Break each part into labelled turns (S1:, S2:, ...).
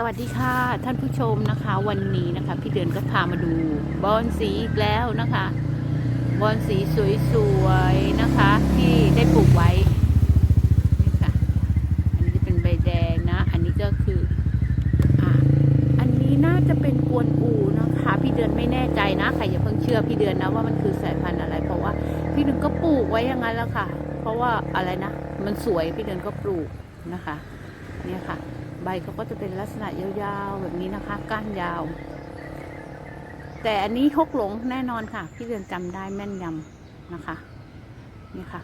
S1: สวัสดีค่ะท่านผู้ชมนะคะวันนี้นะคะ พี่เดือนก็พามาดูบอนสีอีกแล้วนะคะบอนสีสวยๆนะคะ ที่ได้ปลูกไว้นี่ค่ะอันนี้จะเป็นใบแดงนะ อันนี้ก็คืออ่าอันนี้น่าจะเป็นกวนอูนะคะ พี่เดือนไม่แน่ใจนะใครอย่าเพิ่งเชื่อพี่เดือนนะว่ามันคือสายพันธุ์อะไร เพราะว่า พี่เดือนก็ปลูกไว้อย่างนั้นแล้วค่ะ เพราะว่าอะไรนะ มันสวยพี่เดือนก็ปลูกนะคะเนี่ยค่ะ บเขาก็จะเป็นลักษณะยาวๆแบบนี้นะคะ ก้านยาว แต่อันนี้ฮกหลงแน่นอนค่ะ พี่เดือนจำได้แม่นยำนะคะ นี่ค่ะ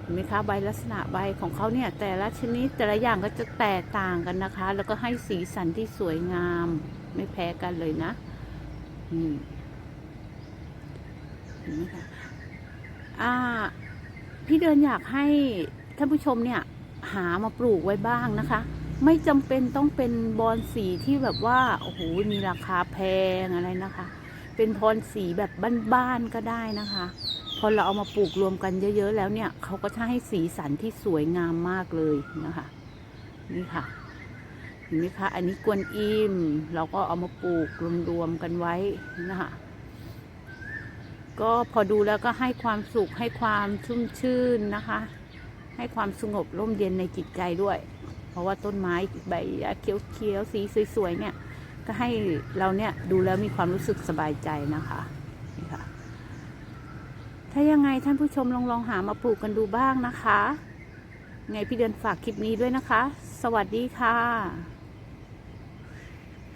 S1: เห็นไหมคะใบลักษณะใบของเขาเนี่ย แต่ละชนิดแต่ละอย่างก็จะแตกต่างกันนะคะ แล้วก็ให้สีสันที่สวยงาม ไม่แพ้กันเลยนะอืมเห็นไหมคะอ่าพี่เดือนอยากให้ท่านผู้ชมเนี่ยหามาปลูกไว้บ้างนะคะ ไม่จำเป็นต้องเป็นบอนสีที่แบบว่าโอ้โหมีราคาแพงอะไรนะคะ เป็นบอนสีแบบบ้านๆก็ได้นะคะ พอเราเอามาปลูกรวมกันเยอะ ๆ แล้วเนี่ยเขาก็จะให้สีสันที่สวยงามมากเลยนะคะ นี่ค่ะเห็นไหมคะ อันนี้กวนอิมเราก็เอามาปลูกรวมๆกันไว้นะคะก็พอดูแล้วก็ให้ความสุขให้ความชุ่มชื่นนะคะ ให้ความสงบร่มเย็นในจิตใจด้วย ราะว่าต้นไม้ใบเขียวๆสีสวยๆเนี่ย ก็ให้เราเนี่ยดูแล้วมีความรู้สึกสบายใจนะคะนี่ค่ะ ถ้ายังไงท่านผู้ชมลองลองหามาปลูกกันดูบ้างนะคะ ไงพี่เดือนฝากคลิปนี้ด้วยนะคะ สวัสดีค่ะ